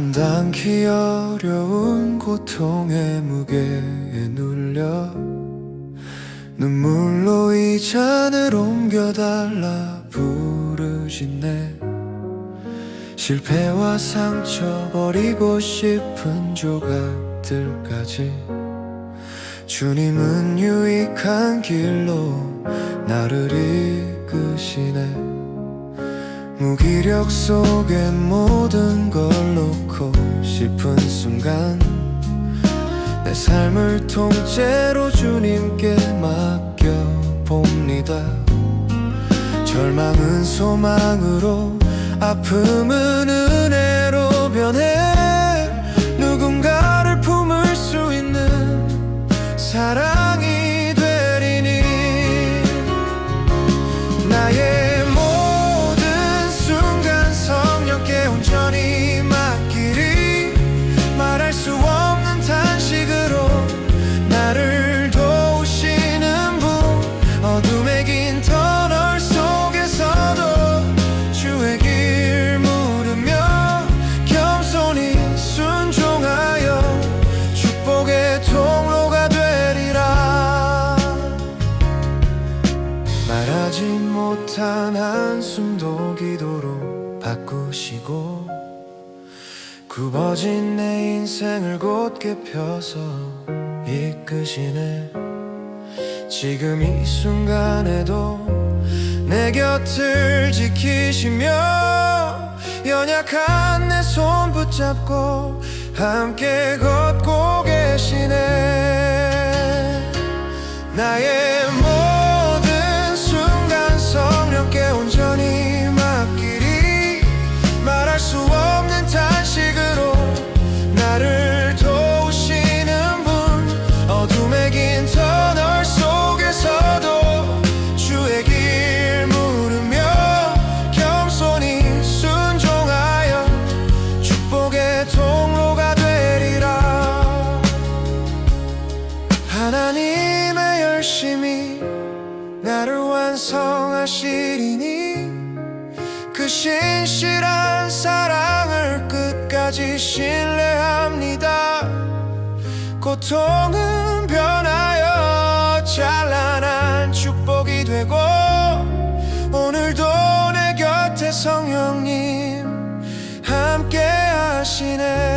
감당기 어려운 고통의 무게에 눌려 눈물로 이 잔을 옮겨달라 부르짖네. 실패와 상처 버리고 싶은 조각들까지 주님은 유익한 길로 나를 이끄시네 무기력 속에 모든 걸 놓고 싶은 순간 내 삶을 통째로 주님께 맡겨 봅니다. 절망은 소망으로 아픔은 은혜 못한 한숨도 기도로 바꾸시고 굽어진 내 인생을 곧게 펴서 이끄시네. 지금 이 순간에도 내 곁을 지키시며 연약한 내 손 붙잡고 함께 걷고 계시네. 나의 모 하나님의 열심이 나를 완성하시리니 그 신실한 사랑을 끝까지 신뢰합니다. 고통은 변하여 찬란한 축복이 되고 오늘도 내 곁에 성령님 함께 하시네.